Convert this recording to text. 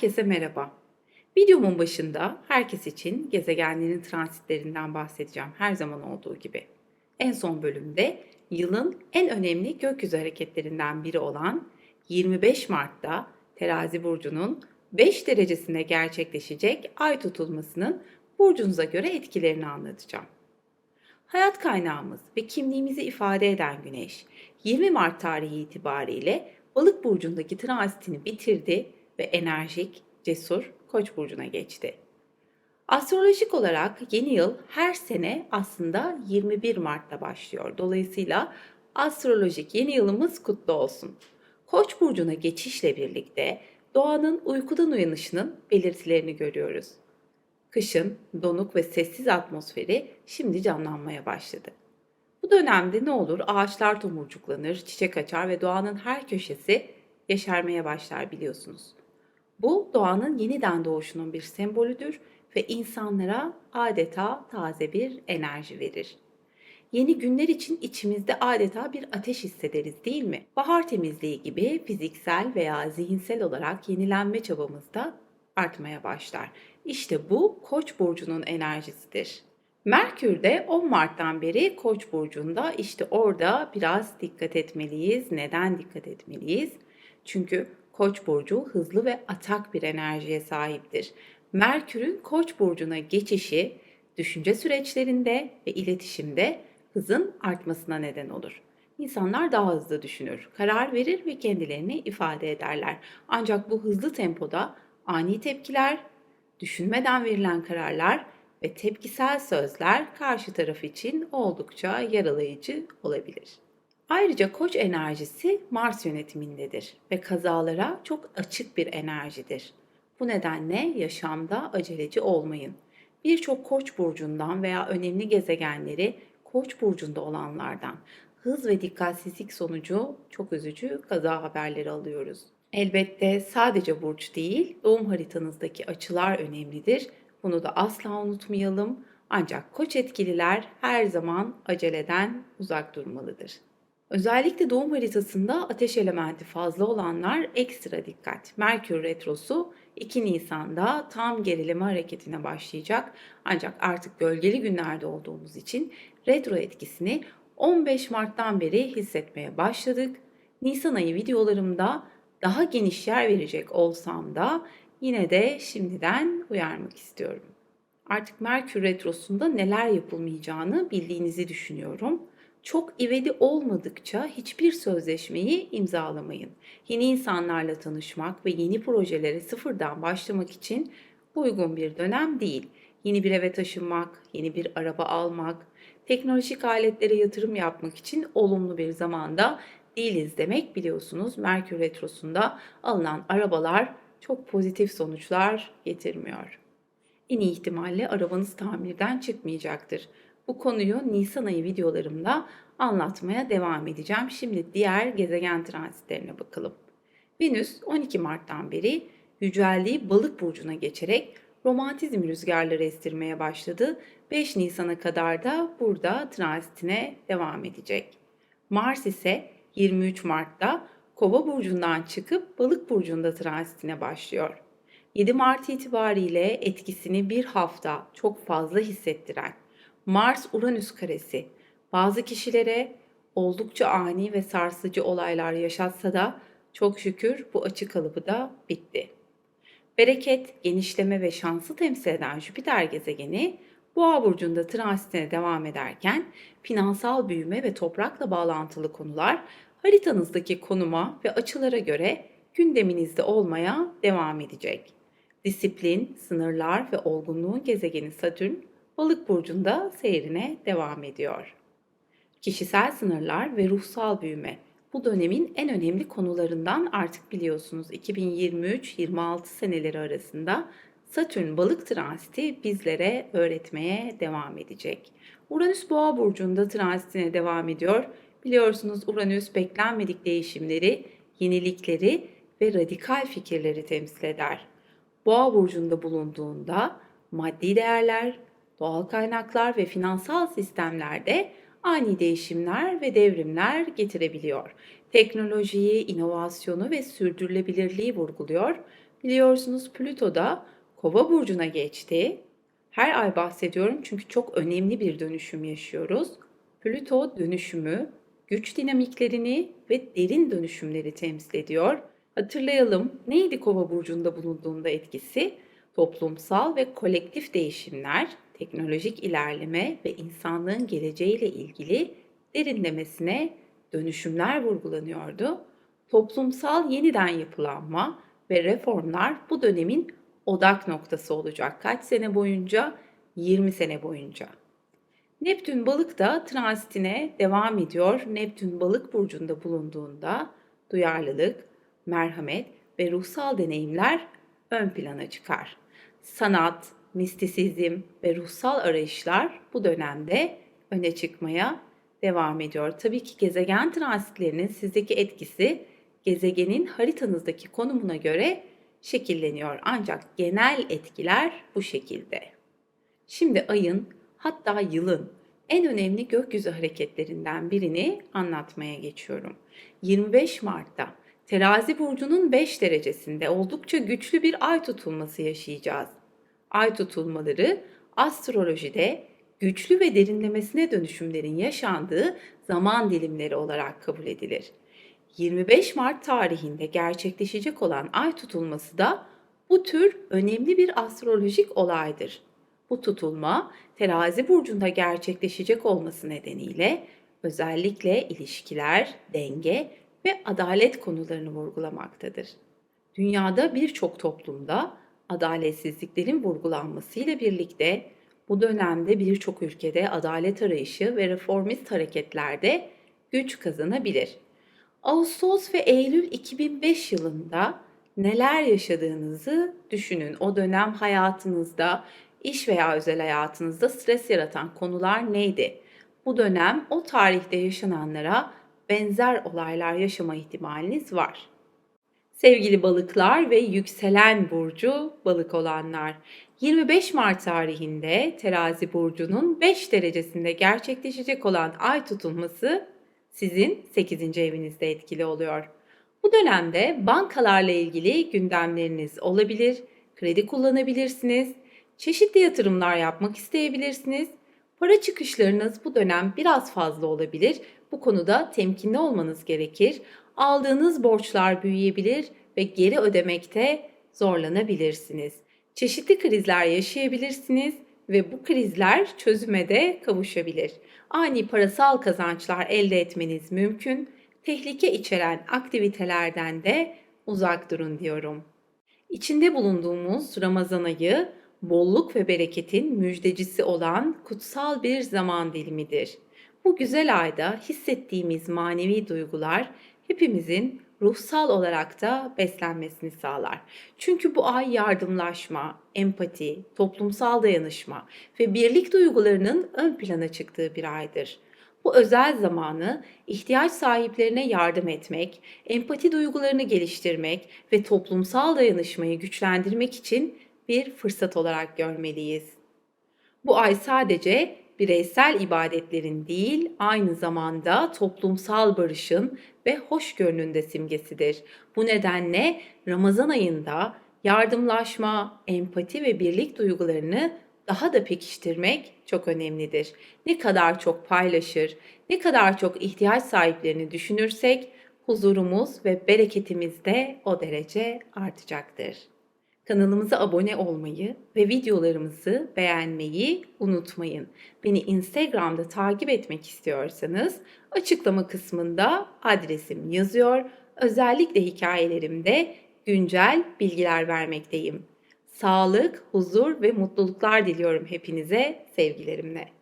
Herkese merhaba. Videomun başında herkes için gezegenlerin transitlerinden bahsedeceğim her zaman olduğu gibi. En son bölümde yılın en önemli gökyüzü hareketlerinden biri olan 25 Mart'ta Terazi burcunun 5 derecesinde gerçekleşecek ay tutulmasının burcunuza göre etkilerini anlatacağım. Hayat kaynağımız ve kimliğimizi ifade eden Güneş 20 Mart tarihi itibariyle Balık burcundaki transitini bitirdi ve enerjik, cesur Koç burcuna geçti. Astrolojik olarak yeni yıl her sene aslında 21 Mart'ta başlıyor. Dolayısıyla astrolojik yeni yılımız kutlu olsun. Koç burcuna geçişle birlikte doğanın uykudan uyanışının belirtilerini görüyoruz. Kışın donuk ve sessiz atmosferi şimdi canlanmaya başladı. Bu dönemde ne olur? Ağaçlar tomurcuklanır, çiçek açar ve doğanın her köşesi yeşermeye başlar biliyorsunuz. Bu doğanın yeniden doğuşunun bir sembolüdür ve insanlara adeta taze bir enerji verir. Yeni günler için içimizde adeta bir ateş hissederiz değil mi? Bahar temizliği gibi fiziksel veya zihinsel olarak yenilenme çabamız da artmaya başlar. İşte bu Koç burcunun enerjisidir. Merkür de 10 Mart'tan beri Koç burcunda işte orada biraz dikkat etmeliyiz. Neden dikkat etmeliyiz? Çünkü Koç burcu hızlı ve atak bir enerjiye sahiptir. Merkür'ün Koç burcuna geçişi düşünce süreçlerinde ve iletişimde hızın artmasına neden olur. İnsanlar daha hızlı düşünür, karar verir ve kendilerini ifade ederler. Ancak bu hızlı tempoda ani tepkiler, düşünmeden verilen kararlar ve tepkisel sözler karşı taraf için oldukça yaralayıcı olabilir. Ayrıca koç enerjisi Mars yönetimindedir ve kazalara çok açık bir enerjidir. Bu nedenle yaşamda aceleci olmayın. Birçok koç burcundan veya önemli gezegenleri koç burcunda olanlardan hız ve dikkatsizlik sonucu çok üzücü kaza haberleri alıyoruz. Elbette sadece burç değil, doğum haritanızdaki açılar önemlidir bunu da asla unutmayalım. Ancak koç etkililer her zaman aceleden uzak durmalıdır. Özellikle doğum haritasında ateş elementi fazla olanlar ekstra dikkat. Merkür Retrosu 2 Nisan'da tam gerileme hareketine başlayacak. Ancak artık gölgeli günlerde olduğumuz için retro etkisini 15 Mart'tan beri hissetmeye başladık. Nisan ayı videolarımda daha geniş yer verecek olsam da Yine de şimdiden uyarmak istiyorum. Artık Merkür Retrosu'nda neler yapılmayacağını bildiğinizi düşünüyorum. Çok ivedi olmadıkça hiçbir sözleşmeyi imzalamayın. Yeni insanlarla tanışmak ve yeni projelere sıfırdan başlamak için uygun bir dönem değil. Yeni bir eve taşınmak, yeni bir araba almak, teknolojik aletlere yatırım yapmak için olumlu bir zamanda değiliz demek biliyorsunuz. Merkür Retrosu'nda alınan arabalar çok pozitif sonuçlar getirmiyor. En iyi ihtimalle arabanız tamirden çıkmayacaktır. Bu konuyu Nisan ayı videolarımda anlatmaya devam edeceğim. Şimdi diğer gezegen transitlerine bakalım. Venüs 12 Mart'tan beri yüceldiği balık burcuna geçerek romantizm rüzgarları estirmeye başladı. 5 Nisan'a kadar da burada transitine devam edecek. Mars ise 23 Mart'ta Kova burcundan çıkıp Balık burcunda transitine başlıyor. 7 Mart itibariyle etkisini bir hafta çok fazla hissettiren Mars-Uranüs karesi bazı kişilere oldukça ani ve sarsıcı olaylar yaşatsa da çok şükür bu açı kalıbı da bitti. Bereket, genişleme ve şansı temsil eden Jüpiter gezegeni Boğa burcunda transitine devam ederken finansal büyüme ve toprakla bağlantılı konular haritanızdaki konuma ve açılara göre gündeminizde olmaya devam edecek. Disiplin, sınırlar ve olgunluğun gezegeni Satürn, Balık burcunda seyrine devam ediyor. Kişisel sınırlar ve ruhsal büyüme bu dönemin en önemli konularından artık biliyorsunuz 2023-26 seneleri arasında Satürn balık transiti bizlere öğretmeye devam edecek. Uranüs boğa burcunda transitine devam ediyor Biliyorsunuz Uranüs beklenmedik değişimleri, yenilikleri ve radikal fikirleri temsil eder. Boğa burcunda bulunduğunda maddi değerler, doğal kaynaklar ve finansal sistemlerde ani değişimler ve devrimler getirebiliyor. Teknolojiyi, inovasyonu ve sürdürülebilirliği vurguluyor Biliyorsunuz Plüto da Kova burcuna geçti. Her ay bahsediyorum çünkü çok önemli bir dönüşüm yaşıyoruz. Plüto dönüşümü, güç dinamiklerini ve derin dönüşümleri temsil ediyor. Hatırlayalım neydi Kova burcunda bulunduğunda etkisi? Toplumsal ve kolektif değişimler, teknolojik ilerleme ve insanlığın geleceğiyle ilgili derinlemesine dönüşümler vurgulanıyordu. Toplumsal yeniden yapılanma ve reformlar bu dönemin odak noktası olacak. Kaç sene boyunca? 20 sene boyunca. Neptün balık da transitine devam ediyor. Neptün balık burcunda bulunduğunda duyarlılık, merhamet ve ruhsal deneyimler ön plana çıkar. Sanat, mistisizm ve ruhsal arayışlar bu dönemde öne çıkmaya devam ediyor. Tabii ki gezegen transitlerinin sizdeki etkisi gezegenin haritanızdaki konumuna göre şekilleniyor. Ancak genel etkiler bu şekilde. Şimdi ayın hatta yılın en önemli gökyüzü hareketlerinden birini anlatmaya geçiyorum. 25 Mart'ta Terazi burcunun 5 derecesinde oldukça güçlü bir ay tutulması yaşayacağız. Ay tutulmaları astrolojide güçlü ve derinlemesine dönüşümlerin yaşandığı zaman dilimleri olarak kabul edilir. 25 Mart tarihinde gerçekleşecek olan ay tutulması da bu tür önemli bir astrolojik olaydır. Bu tutulma terazi burcunda gerçekleşecek olması nedeniyle özellikle ilişkiler, denge ve adalet konularını vurgulamaktadır. Dünyada birçok toplumda adaletsizliklerin vurgulanmasıyla birlikte bu dönemde birçok ülkede adalet arayışı ve reformist hareketlerde güç kazanabilir. Ağustos ve Eylül 2005 yılında neler yaşadığınızı düşünün. O dönem hayatınızda, iş veya özel hayatınızda stres yaratan konular neydi? Bu dönem o tarihte yaşananlara benzer olaylar yaşama ihtimaliniz var. Sevgili balıklar ve yükselen burcu balık olanlar, 25 Mart tarihinde Terazi burcunun 5 derecesinde gerçekleşecek olan ay tutulması sizin 8. evinizde etkili oluyor. Bu dönemde bankalarla ilgili gündemleriniz olabilir, kredi kullanabilirsiniz, çeşitli yatırımlar yapmak isteyebilirsiniz. Para çıkışlarınız bu dönem biraz fazla olabilir. Bu konuda temkinli olmanız gerekir. Aldığınız borçlar büyüyebilir ve geri ödemekte zorlanabilirsiniz. Çeşitli krizler yaşayabilirsiniz ve bu krizler çözüme de kavuşabilir. Ani parasal kazançlar elde etmeniz mümkün. Tehlike içeren aktivitelerden de uzak durun diyorum. İçinde bulunduğumuz Ramazan ayı bolluk ve bereketin müjdecisi olan kutsal bir zaman dilimidir. Bu güzel ayda hissettiğimiz manevi duygular hepimizin ruhsal olarak da beslenmesini sağlar. Çünkü bu ay yardımlaşma, empati, toplumsal dayanışma ve birlik duygularının ön plana çıktığı bir aydır. Bu özel zamanı ihtiyaç sahiplerine yardım etmek, empati duygularını geliştirmek ve toplumsal dayanışmayı güçlendirmek için bir fırsat olarak görmeliyiz. Bu ay sadece bireysel ibadetlerin değil, aynı zamanda toplumsal barışın ve hoşgörünün de simgesidir. Bu nedenle Ramazan ayında yardımlaşma, empati ve birlik duygularını daha da pekiştirmek çok önemlidir. Ne kadar çok paylaşır, ne kadar çok ihtiyaç sahiplerini düşünürsek huzurumuz ve bereketimiz de o derece artacaktır. Kanalımıza abone olmayı ve videolarımızı beğenmeyi unutmayın. Beni Instagram'da takip etmek istiyorsanız açıklama kısmında adresim yazıyor. Özellikle hikayelerimde güncel bilgiler vermekteyim. Sağlık, huzur ve mutluluklar diliyorum hepinize sevgilerimle.